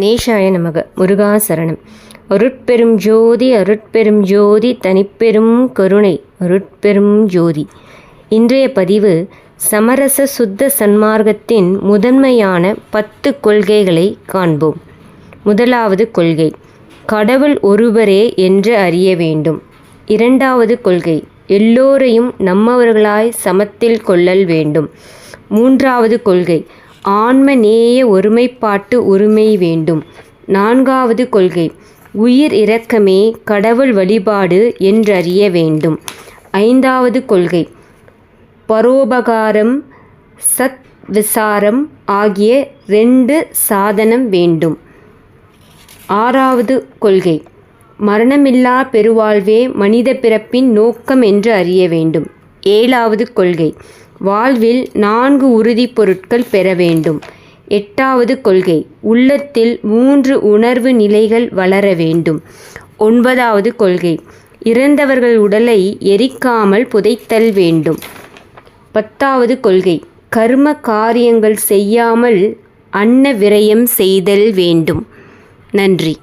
நேஷாய நமக முருகாசரணம் அருட்பெரும் ஜோதி அருட்பெரும் ஜோதி தனிப்பெரும் கருணை அருட்பெரும் ஜோதி. இன்றைய பதிவு சமரச சுத்த சன்மார்க்கத்தின் முதன்மையான பத்து கொள்கைகளை காண்போம். முதலாவது கொள்கை கடவுள் ஒருவரே என்று அறிய வேண்டும். இரண்டாவது கொள்கை எல்லோரையும் நம்மவர்களாய் சமத்தில் கொள்ளல் வேண்டும். மூன்றாவது கொள்கை ஆன்ம நேய ஒருமைப்பாட்டு உரிமை வேண்டும். நான்காவது கொள்கை. உயிர் இரக்கமே கடவுள் வழிபாடு என்றறிய வேண்டும். ஐந்தாவது கொள்கை. பரோபகாரம் சத் விசாரம் ஆகிய ரெண்டு சாதனம் வேண்டும். ஆறாவது கொள்கை. மரணமில்லா பெருவாழ்வே மனித பிறப்பின் நோக்கம் என்று அறிய வேண்டும். ஏழாவது கொள்கை. வாழ்வில் நான்கு உறுதி பொருட்கள் பெற வேண்டும். எட்டாவது கொள்கை உள்ளத்தில் மூன்று உணர்வு நிலைகள் வளர வேண்டும். ஒன்பதாவது கொள்கை இறந்தவர்கள் உடலை எரிக்காமல் புதைத்தல் வேண்டும். பத்தாவது கொள்கை கர்ம காரியங்கள் செய்யாமல் அன்ன விரயம் செய்தல் வேண்டும். நன்றி.